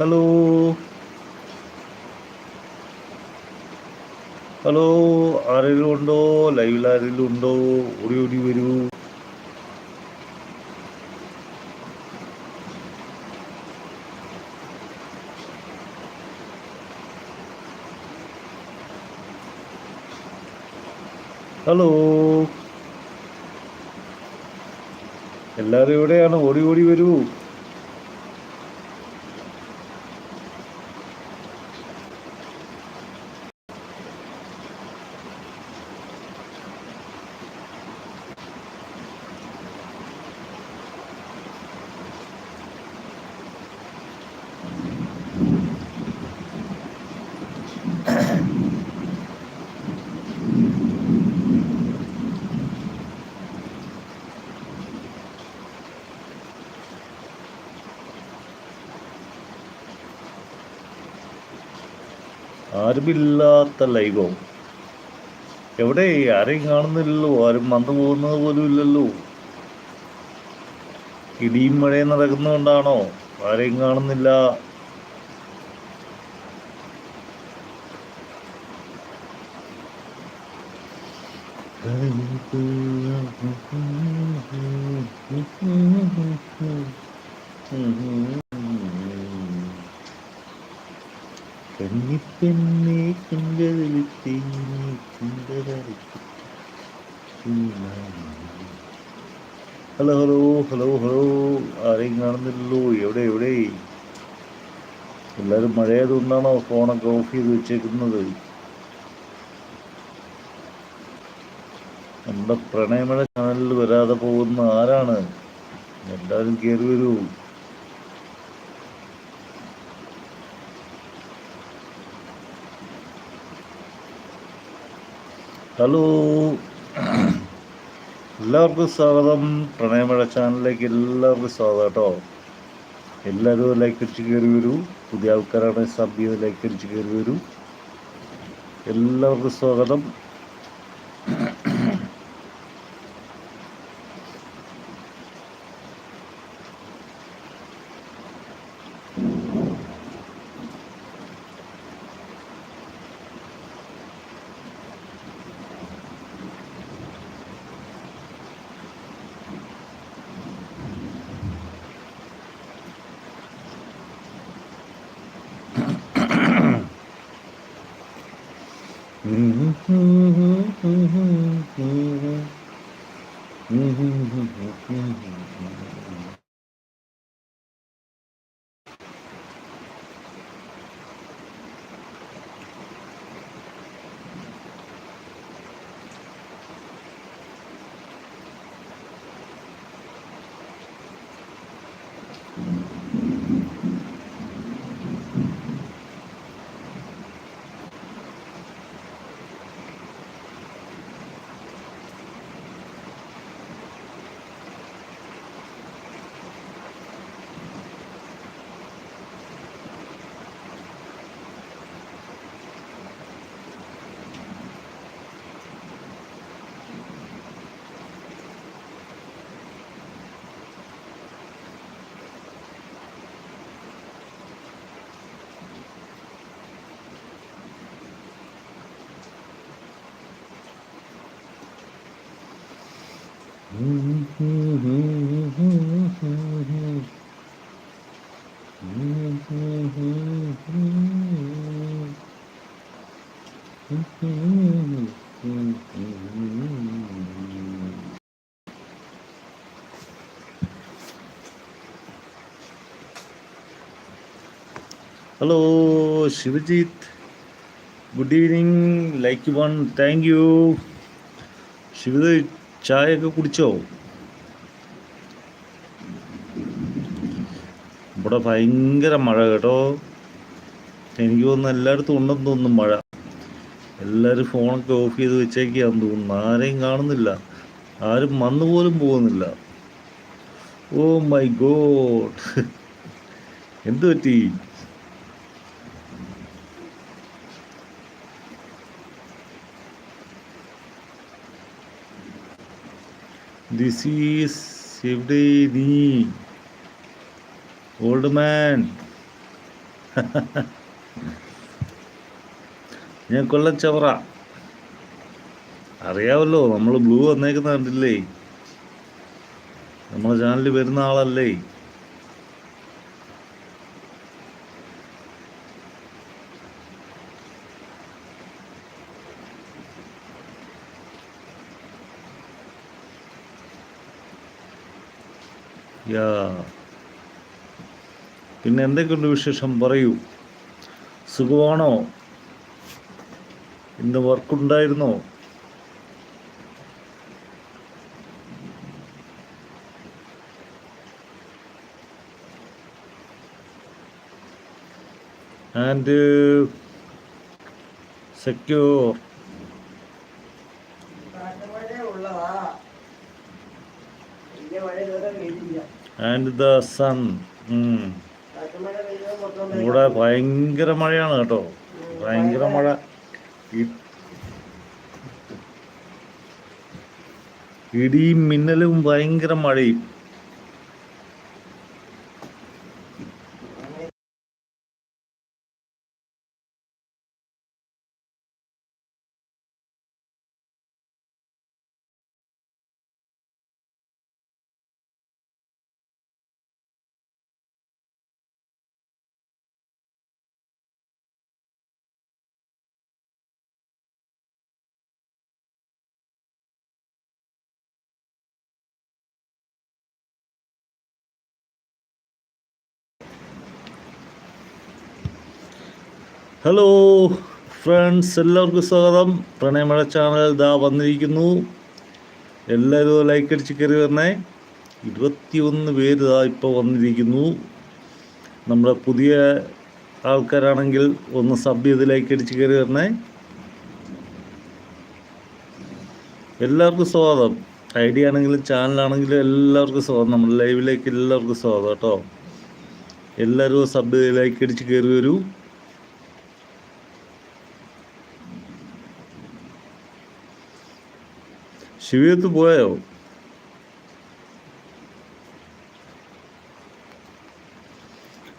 Hello. Hello ആരെങ്കിലും ഉണ്ടോ? ലൈവിൽ ആരെങ്കിലും ഉണ്ടോ? ഓടി ഓടി വരൂ. ഹലോ എല്ലാവരും ഇവിടെയാണ് ഓടി ഓടി വരൂ. ആരുമില്ലാത്ത ലൈവോ എവിടെ? ആരെയും കാണുന്നില്ലല്ലോ. ആരും വന്നു പോകുന്നത് പോലും ഇല്ലല്ലോ. ഇടിയും മഴയും നടക്കുന്നതുകൊണ്ടാണോ? ആരെയും കാണുന്നില്ല. കന്നിപ്പെണ്ണെ ഹലോ ഹലോ ഹലോ ഹലോ. ആരെയും കാണുന്നില്ലല്ലോ. എവിടെ എവിടെ? എല്ലാവരും മഴയായതുകൊണ്ടാണോ ഫോണൊക്കെ ഓഫ് ചെയ്ത് വെച്ചേക്കുന്നത്? നമ്മുടെ പ്രണയമഴ ചാനലിൽ വരാതെ പോകുന്ന ആരാണ്? എല്ലാവരും കയറി വരൂ. ഹലോ. എല്ലാവർക്കും സ്വാഗതം. പ്രണയമഴ ചാനലിലേക്ക് എല്ലാവർക്കും സ്വാഗതം കേട്ടോ. എല്ലാവരും ലൈക്ക് അടിച്ച് കയറി വരൂ. പുതിയ ആൾക്കാരാണ് സബ് ചെയ്ത് ലൈക്ക് അടിച്ച് കയറി വരൂ. എല്ലാവർക്കും സ്വാഗതം. ほらほらほらほらほらほらほらほら。hello Shivajith good evening like one thank you Shivath ചായയൊക്കെ കുടിച്ചോ? ഇവിടെ ഭയങ്കര മഴ കേട്ടോ. എനിക്ക് തോന്നുന്നു എല്ലായിടത്തും ഉണ്ടെന്ന് തോന്നുന്നു മഴ. എല്ലാവരും ഫോണൊക്കെ ഓഫ് ചെയ്ത് വെച്ചേക്കാന്ന് തോന്നുന്നു. ആരെയും കാണുന്നില്ല. ആരും വന്നു പോലും പോകുന്നില്ല. ഓ മൈ ഗോഡ് എന്തു പറ്റി? ദിസ് ഈസ് എവിടെ നീ ഓൾഡ് മാൻ ഞാൻ കൊല്ലം ചവറ. അറിയാമല്ലോ നമ്മൾ ബ്ലൂ വന്നേക്കുന്ന കണ്ടില്ലേ? നമ്മളെ ചാനലിൽ വരുന്ന ആളല്ലേ? യാ. പിന്നെ എന്തൊക്കെയുണ്ട് വിശേഷം? പറയൂ. സുഖമാണോ? ഇന്ന് വർക്കുണ്ടായിരുന്നോ? And secure. And the sun ഇവിടെ ഭയങ്കര മഴയാണ് കേട്ടോ. ഭയങ്കര മഴ. ഇടിയും മിന്നലും ഭയങ്കര മഴയും. ഹലോ ഫ്രണ്ട്സ് എല്ലാവർക്കും സ്വാഗതം. പ്രണയമഴ ചാനൽ ദാ വന്നിരിക്കുന്നു. എല്ലാവരും ലൈക്ക് അടിച്ച് കയറി വരണേ. ഇരുപത്തിയൊന്ന് പേര് ദാ ഇപ്പോൾ വന്നിരിക്കുന്നു. നമ്മുടെ പുതിയ ആൾക്കാരാണെങ്കിൽ ഒന്ന് സബ് ചെയ്ത് ലൈക്ക് അടിച്ച് കയറി വരണേ. എല്ലാവർക്കും സ്വാഗതം. ഐ ഡി ആണെങ്കിലും ചാനലാണെങ്കിലും എല്ലാവർക്കും സ്വാഗതം. നമ്മുടെ ലൈവിലേക്ക് എല്ലാവർക്കും സ്വാഗതം കേട്ടോ. എല്ലാവരും സബ് ചെയ്ത് ലൈക്ക് അടിച്ച് കയറി വരൂ. ശിവയത്ത് പോയോ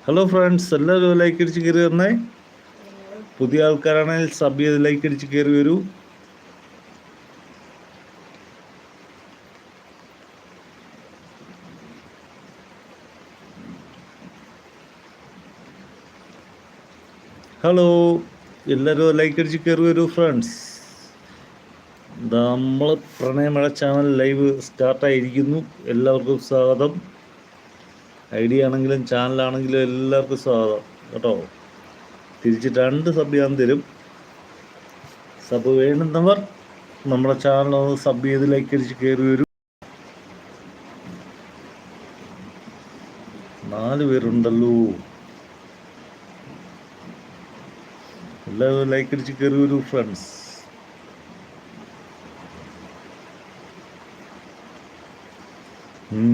ഹലോ ഫ്രണ്ട്സ് എല്ലാവരും ലൈക്ക് അടിച്ച് കയറി വന്നേ പുതിയ ആൾക്കാരാണെങ്കിൽ സബ് ചെയ്ത് ലൈക്ക് അടിച്ച് കയറി വരൂ. ഹലോ ലൈക്ക് അടിച്ച് കയറി വരൂ ഫ്രണ്ട്സ് നമ്മൾ പ്രണയമഴ ചാനൽ ലൈവ് സ്റ്റാർട്ടായിരിക്കുന്നു എല്ലാവർക്കും സ്വാഗതം. ഐ ഡി ആണെങ്കിലും ചാനലാണെങ്കിലും എല്ലാവർക്കും സ്വാഗതം. കേട്ടോ? തിരിച്ച് രണ്ട് സബ് ഞാൻ തരും. സബ് വേണ്ടുന്നവർ നമ്മുടെ ചാനൽ ഒന്ന് സബ് ചെയ്ത് ലൈക്ക് അടിച്ച് കയറി വരും. നാല് പേരുണ്ടല്ലോ. എല്ലാവരും ലൈക്ക് അടിച്ച് കയറി വരൂ ഫ്രണ്ട്സ് ഹലോ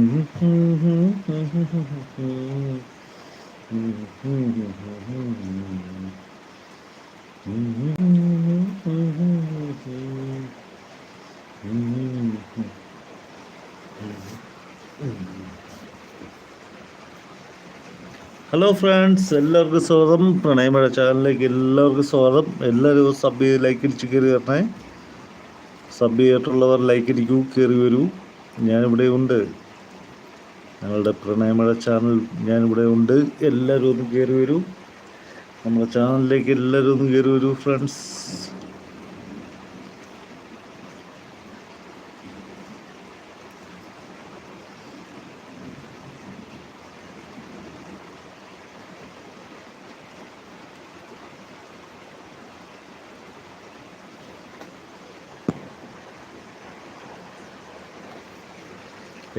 ഫ്രണ്ട്സ് എല്ലാവർക്കും സ്വാഗതം. പ്രണയമഴ ചാനലിലേക്ക് എല്ലാവർക്കും സ്വാഗതം. എല്ലാവരും സബ് ചെയ്ത് ലൈക്ക് അടിച്ച് കയറി വരണേ. സബ് ചെയ്തിട്ടുള്ളവർ ലൈക്ക് അടിക്കൂ കയറി വരൂ. ഞാനിവിടെ ഉണ്ട്. ഞങ്ങളുടെ പ്രണയമഴ ചാനൽ ഞാനിവിടെ ഉണ്ട്. എല്ലാവരും ഒന്ന് കയറി വരൂ. നമ്മുടെ ചാനലിലേക്ക് എല്ലാവരും ഒന്ന് കയറി വരൂ ഫ്രണ്ട്സ്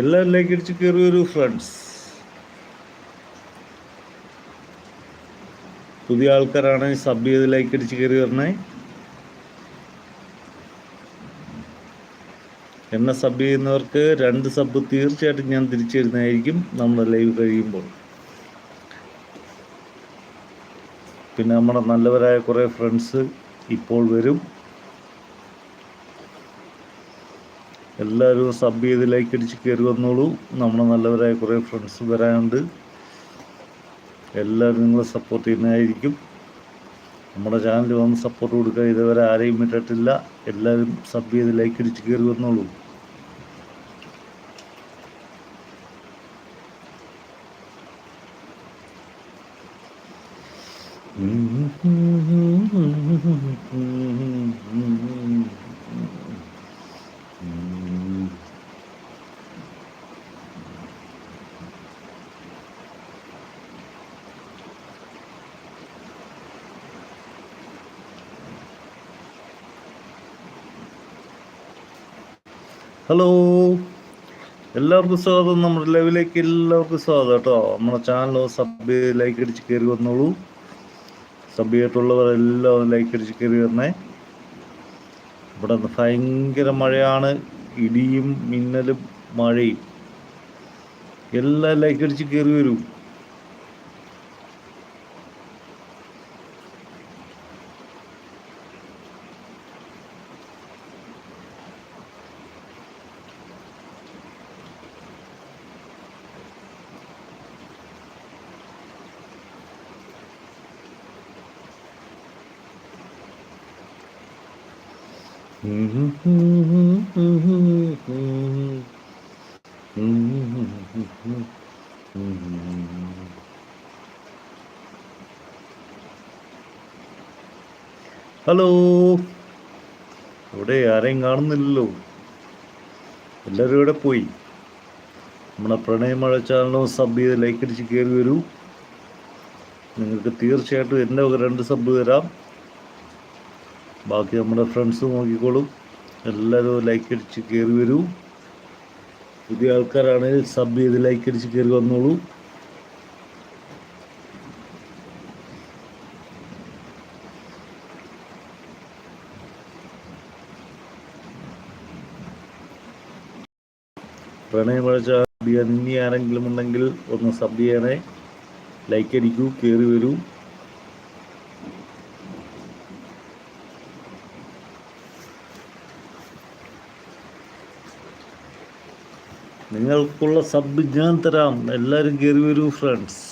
എല്ലാവരും ലൈക്ക് കയറി വരൂ ഫ്രണ്ട്സ് പുതിയ ആൾക്കാരാണ് സബ് ചെയ്ത് ലൈക്ക് കയറി വരണേ. എന്നെ സബ് ചെയ്യുന്നവർക്ക് രണ്ട് സബ് തീർച്ചയായിട്ടും ഞാൻ തിരിച്ചു തരുന്നതായിരിക്കും നമ്മുടെ ലൈവ് കഴിയുമ്പോൾ. പിന്നെ നമ്മുടെ നല്ലവരായ കുറേ ഫ്രണ്ട്സ് ഇപ്പോൾ വരും. എല്ലാവരും സബ് ചെയ്ത് ലൈക്ക് അടിച്ച് കയറി വന്നോളൂ. നമ്മുടെ നല്ലവരായ കുറേ ഫ്രണ്ട്സ് വരാനുണ്ട്. എല്ലാവരും നിങ്ങളെ സപ്പോർട്ട് ചെയ്യുന്നതായിരിക്കും. നമ്മുടെ ചാനൽ വന്ന് സപ്പോർട്ട് കൊടുക്കുക. ഇതുവരെ ആരെയും വിട്ടിട്ടില്ല. എല്ലാവരും സബ് ചെയ്ത് ലൈക്ക് അടിച്ച് കയറി വന്നോളൂ. ഹലോ എല്ലാവർക്കും സ്വാഗതം. നമ്മുടെ ലൈവിലേക്ക് എല്ലാവർക്കും സ്വാഗതം കേട്ടോ. നമ്മുടെ ചാനൽ സബ് ലൈക്ക് അടിച്ച് കയറി വന്നോളൂ. സബ് ചെയ്തിട്ടുള്ളവരെല്ലാം ലൈക്ക് അടിച്ച് കയറി വന്നേ ഇവിടെ ഭയങ്കര മഴയാണ്. ഇടിയും മിന്നലും മഴയും. എല്ലാം ലൈക്ക് അടിച്ച് കയറി വരൂ. ഹലോ. ഇവിടെ ആരെയും കാണുന്നില്ലല്ലോ. എല്ലാവരും ഇവിടെ പോയി. നമ്മുടെ പ്രണയമഴ ചാനലും സബ് ചെയ്ത് ലൈക്ക് അടിച്ച് കയറി വരൂ. നിങ്ങൾക്ക് തീർച്ചയായിട്ടും എന്റെ രണ്ട് സബ് തരാം. ബാക്കി നമ്മുടെ ഫ്രണ്ട്സ് നോക്കിക്കോളും. എല്ലാവരും ലൈക്ക് അടിച്ച് കയറി വരൂ. പുതിയ ആൾക്കാരാണെങ്കിൽ സബ് ചെയ്ത് ലൈക്ക് അടിച്ച് കയറി വന്നോളൂ. പ്രണയമഴ ചാടി ഇനി ആരെങ്കിലും ഉണ്ടെങ്കിൽ ഒന്ന് സബ് ചെയ്യണേ. ലൈക്ക് അടിക്കൂ കയറി വരൂ. നിങ്ങൾക്കുള്ള സബ് ഞാൻ തരാം. എല്ലാവരും കയറി വരൂ ഫ്രണ്ട്സ്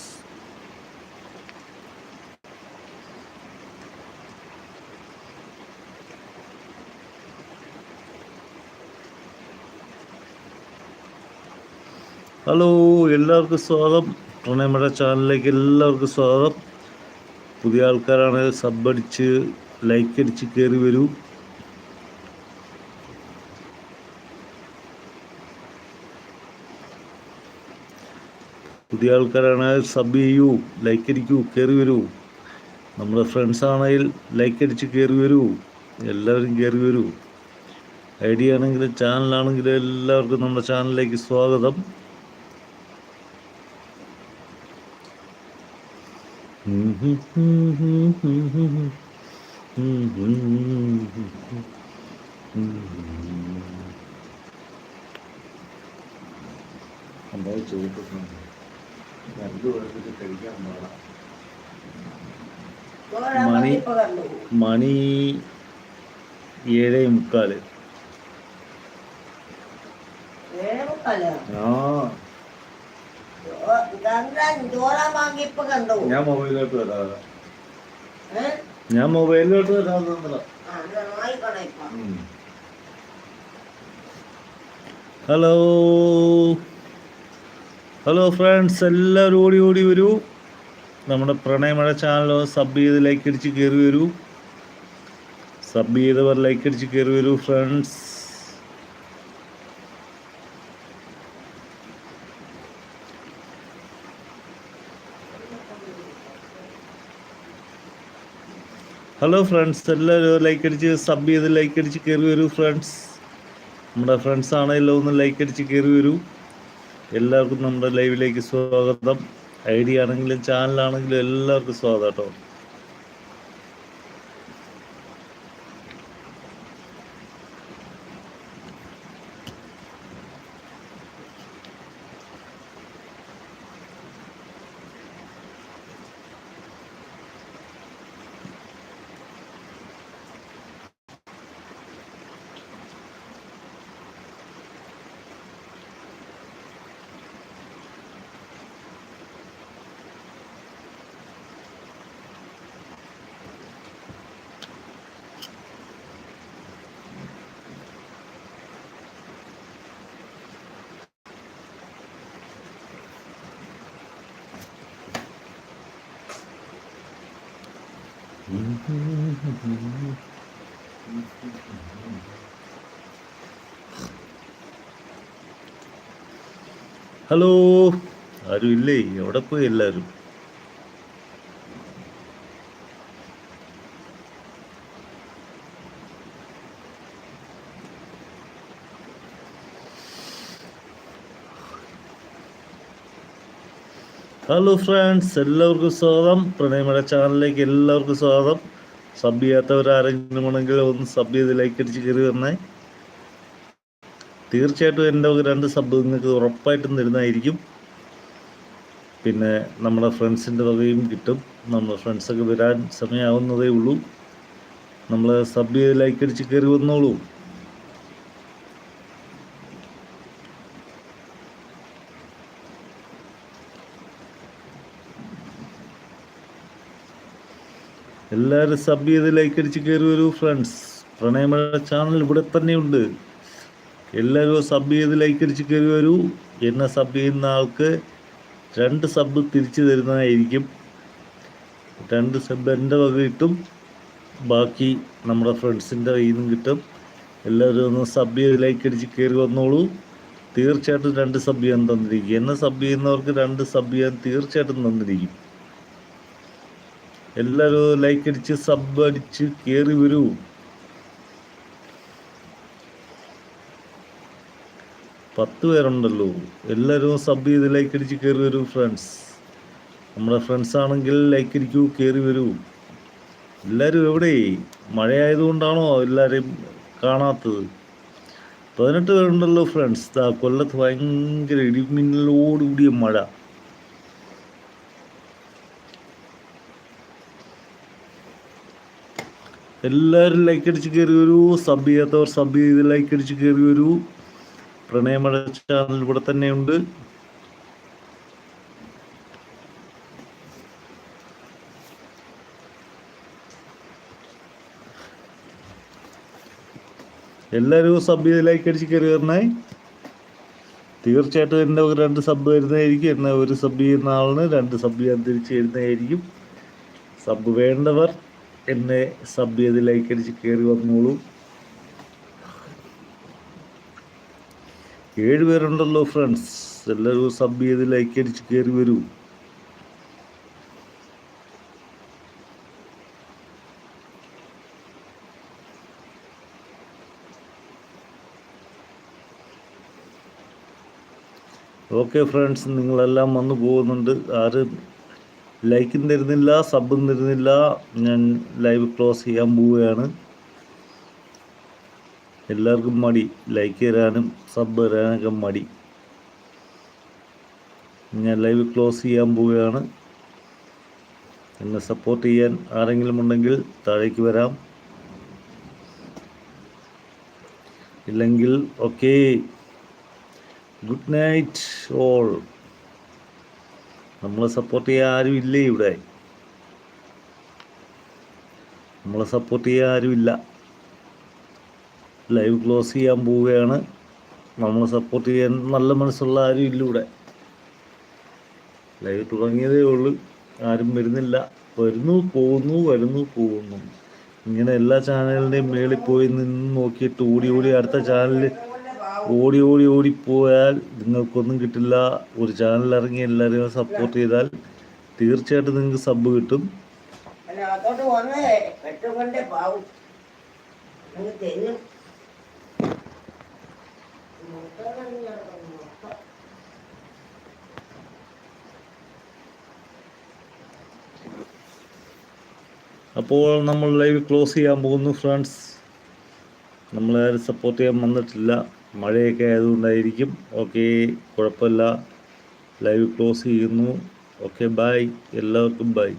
ഹലോ എല്ലാവർക്കും സ്വാഗതം. പ്രണയമഴ ചാനലിലേക്ക് എല്ലാവർക്കും സ്വാഗതം. പുതിയ ആൾക്കാരാണ് സബ് അടിച്ച് ലൈക്ക് അടിച്ച് കയറി വരൂ. പുതിയ ആൾക്കാരാണ് സബ് ചെയ്യൂ ലൈക്ക് അടിക്കൂ കയറി വരൂ നമ്മുടെ ഫ്രണ്ട്സ് ആണെങ്കിൽ ലൈക്ക് അടിച്ച് കയറി വരൂ എല്ലാവരും കയറി വരൂ ഐ ഡി ആണെങ്കിലും ചാനലാണെങ്കിലും എല്ലാവർക്കും നമ്മുടെ ചാനലിലേക്ക് സ്വാഗതം എന്താ രണ്ടു കഴിക്കാൻ പാടാം. മണി മണി ഏഴേ മുക്കാൽ. ആ. ഞാൻ മൊബൈലിലോട്ട് വരാം ഏ? ഞാൻ മൊബൈലിലോട്ട് വരാം തന്നതാ. ആ, ഇത് നന്നായിക്കോട്ടെ ഇപ്പൊ. ഹലോ. ഹലോ ഫ്രണ്ട്സ് എല്ലാവരും ഓടി ഓടി വരൂ. നമ്മുടെ പ്രണയമഴ ചാനൽ സബ് ചെയ്ത് ലൈക്ക് അടിച്ച് കയറി വരൂ. സബ് ചെയ്തവർ ലൈക്ക് അടിച്ച് കയറി വരൂ ഫ്രണ്ട്സ് ഹലോ ഫ്രണ്ട്സ് എല്ലാവരും ലൈക്ക് അടിച്ച് സബ് ചെയ്ത് ലൈക്ക് അടിച്ച് കയറി വരൂ ഫ്രണ്ട്സ് നമ്മുടെ ഫ്രണ്ട്സ് ആണെങ്കിലും ഒന്ന് ലൈക്ക് അടിച്ച് കയറി വരൂ. എല്ലാവർക്കും നമ്മുടെ ലൈവിലേക്ക് സ്വാഗതം. ഐ ഡി ആണെങ്കിലും ചാനലാണെങ്കിലും എല്ലാവർക്കും സ്വാഗതം കേട്ടോ. ഹലോ ആരും ഇല്ലേ? എവിടെ പോയി എല്ലാവരും ഹലോ ഫ്രണ്ട്സ് എല്ലാവർക്കും സ്വാഗതം. പ്രണയമഴ ചാനലിലേക്ക് എല്ലാവർക്കും സ്വാഗതം. സബ് ചെയ്യാത്തവരാരെങ്കിലും ഉണ്ടെങ്കിൽ ഒന്ന് സബ് ചെയ്ത് ലൈക്ക് അടിച്ച് കയറി വന്നേ തീർച്ചയായിട്ടും എന്റെ ഒരു രണ്ട് സബ് നിങ്ങൾക്ക് ഉറപ്പായിട്ടും തരുന്നതായിരിക്കും. പിന്നെ നമ്മുടെ ഫ്രണ്ട്സിന്റെ വകയും കിട്ടും. നമ്മുടെ ഫ്രണ്ട്സൊക്കെ വരാൻ സമയമാവുന്നതേ ഉള്ളൂ. നമ്മൾ സബ് ചെയ്ത് ലൈക്ക് അടിച്ച് കയറി വന്നോളൂ. എല്ലാവരും സബ് ചെയ്ത് ലൈക്ക് അടിച്ച് കയറി വരൂ ഫ്രണ്ട്സ് പ്രണയമഴ ചാനൽ ഇവിടെ തന്നെയുണ്ട്. എല്ലാവരും സബ് ചെയ്ത് ലൈക്ക് അടിച്ച് കയറി വരൂ. എന്നെ സബ് ചെയ്യുന്ന ആൾക്ക് രണ്ട് സബ് തിരിച്ചു തരുന്നതായിരിക്കും. രണ്ട് സബ് എന്റെ വക കിട്ടും. ബാക്കി നമ്മുടെ ഫ്രണ്ട്സിന്റെ കയ്യിൽ നിന്നും കിട്ടും. എല്ലാവരും ഒന്ന് സബ് ചെയ്ത് ലൈക്ക് അടിച്ച് കയറി വന്നോളൂ. തീർച്ചയായിട്ടും രണ്ട് സബ് ചെയ്യാൻ തന്നിരിക്കും. എന്നെ സബ് ചെയ്യുന്നവർക്ക് രണ്ട് സബ് ചെയ്യാൻ തീർച്ചയായിട്ടും തന്നിരിക്കും. എല്ലാവരും ലൈക്ക് അടിച്ച് സബ് അടിച്ച് കയറി വരൂ. പത്ത് പേരുണ്ടല്ലോ. എല്ലാവരും സബ് ചെയ്ത് ലൈക്ക് അടിച്ച് കയറി വരൂ ഫ്രണ്ട്സ് നമ്മുടെ ഫ്രണ്ട്സ് ആണെങ്കിൽ ലൈക്ക് അടിക്കൂ കയറി വരൂ. എല്ലാവരും എവിടെ? മഴയായതുകൊണ്ടാണോ എല്ലാവരെയും കാണാത്തത്? പതിനെട്ട് പേരുണ്ടല്ലോ ഫ്രണ്ട്സ് ദാ കൊല്ലത്ത് ഭയങ്കര ഇടിമിന്നലോടുകൂടിയ മഴ. എല്ലാവരും ലൈക്ക് അടിച്ച് കയറി വരൂ സബ് ചെയ്യാത്തവർ സബ് ചെയ്ത് ലൈക്ക് അടിച്ച് കയറി വരൂ പ്രണയമഴ ചാനൽ ഇവിടെ തന്നെയുണ്ട്. എല്ലാവരും സബ് ചെയ്ത് ലൈക്ക് അടിച്ച് കയറി വരണേ. തീർച്ചയായിട്ടും എന്റെ രണ്ട് സബ് വരുന്നതായിരിക്കും എന്നെ ഒരു സബ് ചെയ്യുന്ന ആളിന് രണ്ട് സബ് ചെയ്യാൻ തിരിച്ച് വരുന്നതായിരിക്കും സബ് വേണ്ടവർ എന്നെ സബ് ചെയ്ത് ലൈക്ക് അടിച്ച് കയറി വന്നോളൂ. ഏഴ് പേരുണ്ടല്ലോ ഫ്രണ്ട്സ് എല്ലാവരും സബ് ചെയ്ത് ലൈക്ക് അടിച്ച് കയറി വരൂ. ഓക്കെ ഫ്രണ്ട്സ് നിങ്ങളെല്ലാം വന്നു പോകുന്നുണ്ട്. ആരും ലൈക്കും തരുന്നില്ല സബും തരുന്നില്ല. ഞാൻ ലൈവ് ക്ലോസ് ചെയ്യാൻ പോവുകയാണ്. എല്ലാവർക്കും മടി. ലൈക്ക് തരാനും സബ് തരാനൊക്കെ മടി. ഞാൻ ലൈവ് ക്ലോസ് ചെയ്യാൻ പോവുകയാണ്. എന്നെ സപ്പോർട്ട് ചെയ്യാൻ ആരെങ്കിലും ഉണ്ടെങ്കിൽ താഴേക്ക് വരാം. ഇല്ലെങ്കിൽ ഓക്കേ ഗുഡ് നൈറ്റ് ഓൾ നമ്മളെ സപ്പോർട്ട് ചെയ്യാൻ ആരും ഇല്ലേ ഇവിടെ? നമ്മളെ സപ്പോർട്ട് ചെയ്യാൻ ആരുമില്ല ലൈവ് ക്ലോസ് ചെയ്യാൻ പോവുകയാണ്. നമ്മളെ സപ്പോർട്ട് ചെയ്യാൻ നല്ല മനസ്സുള്ള ആരും ഇല്ല ഇവിടെ. ലൈവ് തുടങ്ങിയതേ ഉള്ളൂ. ആരും വരുന്നില്ല. വരുന്നു പോകുന്നു വരുന്നു പോകുന്നു. ഇങ്ങനെ എല്ലാ ചാനലിന്റെയും മേളിൽ പോയി നിന്ന് നോക്കിയിട്ട് ഓടി ഓടി അടുത്ത ചാനലിൽ ഓടി ഓടി ഓടിപ്പോയാൽ നിങ്ങൾക്കൊന്നും കിട്ടില്ല. ഒരു ചാനൽ ഇറങ്ങി എല്ലാവരെയും സപ്പോർട്ട് ചെയ്താൽ തീർച്ചയായിട്ടും നിങ്ങൾക്ക് സബ് കിട്ടും. അപ്പോൾ നമ്മൾ ലൈവ് ക്ലോസ് ചെയ്യാൻ പോകുന്നു ഫ്രണ്ട്സ് നമ്മളാരും സപ്പോർട്ട് ചെയ്യാൻ വന്നിട്ടില്ല. മഴയൊക്കെ ആയതുകൊണ്ടായിരിക്കും. ഓക്കെ കുഴപ്പമില്ല. ലൈവ് ക്ലോസ് ചെയ്യുന്നു. ഓക്കെ ബൈ എല്ലാവർക്കും ബൈ